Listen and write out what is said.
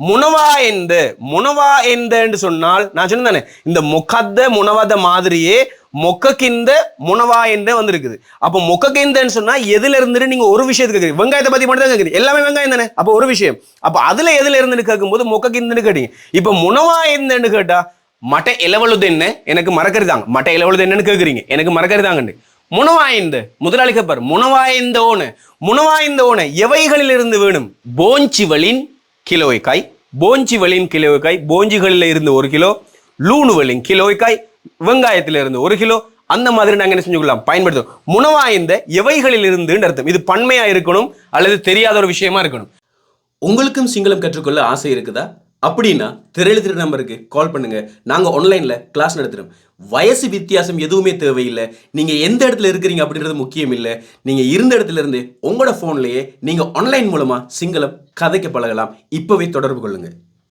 முனவா எந்த முனவா எந்தன்னு சொன்னால் நான் சொன்னேன் இந்த முகத்த முனவத மாதிரியே மொக்கக்கிந்த முனவா எந்த வந்திருக்குது. அப்போ மொக்கக்கிந்தன்னு சொன்னால் எதுல இருந்துட்டு நீங்கள் ஒரு விஷயத்துக்கு கேட்குறீங்க வெங்காயத்தை பற்றி மட்டும் தான் கேட்குறீங்க எல்லாமே வெங்காயம் தானே? அப்போ ஒரு விஷயம். அப்போ அதில் எதுல இருந்துன்னு கேட்கும்போது மொக்கக்கிந்தன்னு கேட்டீங்க. இப்போ முனவா எந்தன்னு கேட்டா மட்டை இளவழுது என்ன? எனக்கு மறக்கருதாங்க மட்டை இலவழுது என்னன்னு கேட்குறீங்க எனக்கு மறக்கிறதாங்கன்னு. முனவாய்ந்த முதலாளி கேப்பார் முனவாய்ந்த ஓன முனவாய்ந்த ஓன எவைகளில் இருந்து வேணும்? போஞ்சிவளின் கிலோய்க்காய் போஞ்சிவலின் கிலோய்க்காய் போஞ்சிகளில் இருந்து ஒரு கிலோ லூணுவலின் கிலோய்க்காய் வெங்காயத்தில் இருந்து ஒரு கிலோ அந்த மாதிரி நாங்கள் என்ன செஞ்சுக்கலாம் பயன்படுத்தும் முனவாய்ந்த எவைகளில் இருந்துன்னு அர்த்தம். இது பன்மையாக இருக்கணும் அல்லது தெரியாத ஒரு விஷயமா இருக்கணும். உங்களுக்கும் சிங்களம் கற்றுக்கொள்ள ஆசை இருக்குதா? அப்படின்னா திரஎழுதிர நம்பருக்கு கால் பண்ணுங்கள் நாங்கள் ஆன்லைனில் கிளாஸ் நடத்துகிறோம் வயசு வித்தியாசம் எதுவுமே தேவையில்லை. நீங்கள் எந்த இடத்துல இருக்கிறீங்க அப்படின்றது முக்கியம் இல்லை. நீங்கள் இருந்த இடத்துல இருந்து உங்களோட ஃபோன்லேயே நீங்கள் ஆன்லைன் மூலமாக சிங்களம் கதைக்க பழகலாம். இப்போவே தொடர்பு கொள்ளுங்கள்